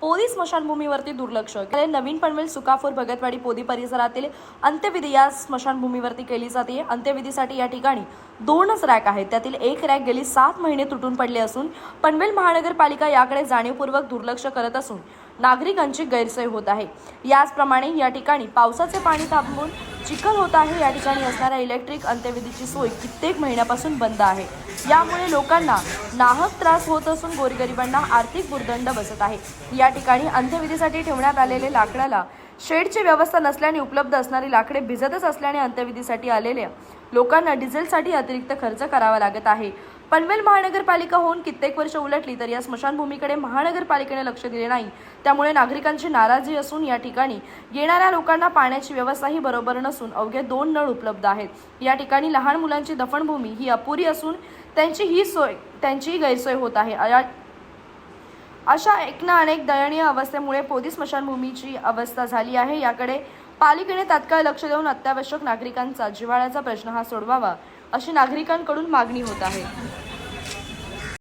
पोदी स्मशानभूमीवरती दुर्लक्ष. नवीन पनवेल सुकापूर भगतवाडी पोदी परिसरातील अंत्यविधी या स्मशानभूमीवरती केली जाते. अंत्यविधीसाठी या ठिकाणी दोनच रॅक आहेत. त्यातील एक रॅक गेली सात महिने तुटून पडले असून पनवेल महानगरपालिका याकडे जाणीवपूर्वक दुर्लक्ष करत असून नागरिकांची गैरसोय होत आहे. याचप्रमाणे या ठिकाणी पावसाचे पाणी थांबवून चिखल होत आहे. या ठिकाणी असणाऱ्या इलेक्ट्रिक अंत्यविधीची सोय कित्येक महिन्यापासून बंद आहे. यामुळे लोकांना नाहक त्रास होत असून गोरगरिबांना आर्थिक भुर्दंड बसत आहे. या ठिकाणी अंत्यविधीसाठी ठेवण्यात आलेले लाकडाला शेडची व्यवस्था नसल्याने उपलब्ध असणारी लाकडे भिजतच असल्याने अंत्यविधीसाठी आलेल्या लोकांना डिझेलसाठी अतिरिक्त खर्च करावा लागत आहे. पनवेल महानगरपालिका होऊन कित्येक वर्ष उलटली तर या स्मशानभूमीकडे महानगरपालिकेने लक्ष दिले नाही. त्यामुळे नागरिकांची नाराजी असून या ठिकाणी येणाऱ्या लोकांना पाण्याची व्यवस्थाही बरोबर नसून अवघे दोन नळ उपलब्ध आहेत. या ठिकाणी लहान मुलांची दफनभूमी ही अपुरी असून त्यांची ही सोय त्यांचीही गैरसोय होत आहे. अशा एक ना अनेक दयनीय अवस्थेमुळे पोदी स्मशानभूमीची अवस्था झाली आहे. याकडे पालिकेने तात्काळ लक्ष देऊन अत्यावश्यक नागरिकांचा जिव्हाळ्याचा प्रश्न हा सोडवावा. अशी नागरिकांकडून मागणी होत आहे.